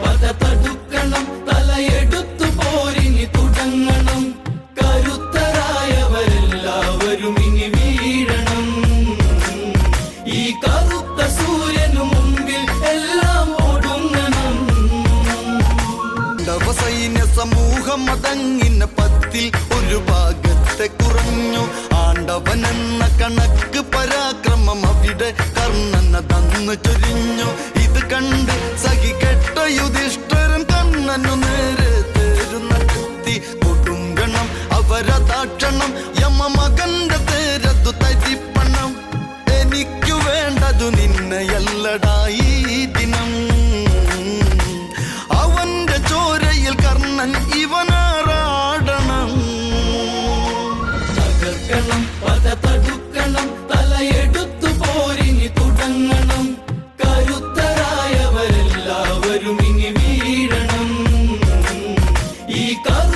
പത തടുക്കണം തലയെടുത്തു പോരിനി തുടങ്ങണം. കരുത്തരായവരെല്ലാവരും ഇനി വീഴണം. ഈ കറുത്ത സൂര്യനു മുമ്പിൽ എല്ലാം ഒടുങ്ങണം. നവസൈന്യ സമൂഹം പത്തിൽ ഒരു ഭാഗത്തെ കുറഞ്ഞു. ആണ്ടവനെന്ന കണക്ക് പരാക്രമം അവിടെ കർണന തന്നു ചൊരിഞ്ഞു. ഇത് കണ്ട് ഭക്ഷണം യമ മകന്റെ തേരതു തരിപ്പണം. എനിക്കു വേണ്ടതു നിന്നെയല്ലടായി ദിനം. അവന്റെ ചോരയിൽ കർണൻ ഇവനാറാടണം. തകർക്കണം പത തടുക്കണം തലയെടുത്തു പോരിനി തുടങ്ങണം. കരുത്തരായവരെല്ലാവരും ഇനി വീഴണം. ഈ കഥ